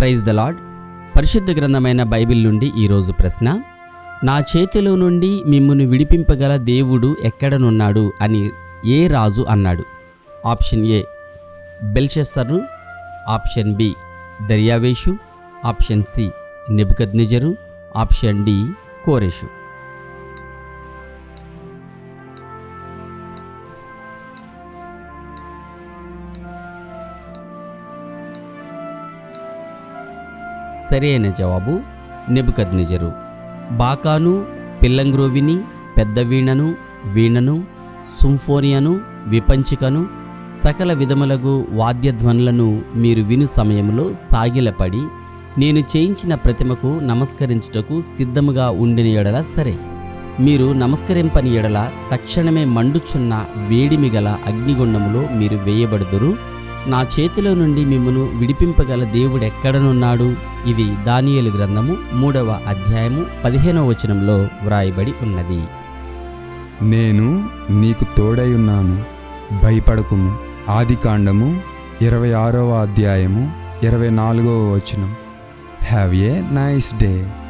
Praise the lord పరిశుద్ధ గ్రంథమైన Bible నుండి ఈరోజు ప్రశ్న నా చేతిలో నుండి మిమ్మల్ని విడిపింపగల దేవుడు ఎక్కడనున్నాడు అని ఏ రాజు అన్నాడు? ఆప్షన్ ఏ బెల్షెస్సరు. ఆప్షన్ బి దర్యావేషు. ఆప్షన్ సి నెబుకద్నెజరు. ఆప్షన్ డి కోరేషు. సరైన జవాబు నెబుకద్నెజరు. బాకాను పిల్లంగ్రోవిని పెద్ద వీణను వీణను సుంఫోనియను విపంచికను సకల విధములగు వాద్యధ్వనులను మీరు విను సమయంలో సాగిలపడి నేను చేయించిన ప్రతిమకు నమస్కరించుటకు సిద్ధముగా ఉండిన ఎడల సరే. మీరు నమస్కరింపని ఎడల తక్షణమే మండుచున్న వేడిమి గల అగ్నిగుండములో మీరు వేయబడుదురు. నా చేతిలో నుండి మిమ్మను విడిపింపగల దేవుడెక్కడనున్నాడు ఇది దానియలు గ్రంథము మూడవ అధ్యాయము పదిహేనవ వచనంలో వ్రాయబడి ఉన్నది. నేను నీకు తోడై ఉన్నాను. భయపడకుము. ఆదికాండము ఇరవై ఆరవ అధ్యాయము ఇరవై నాలుగవ వచనం. Have a nice day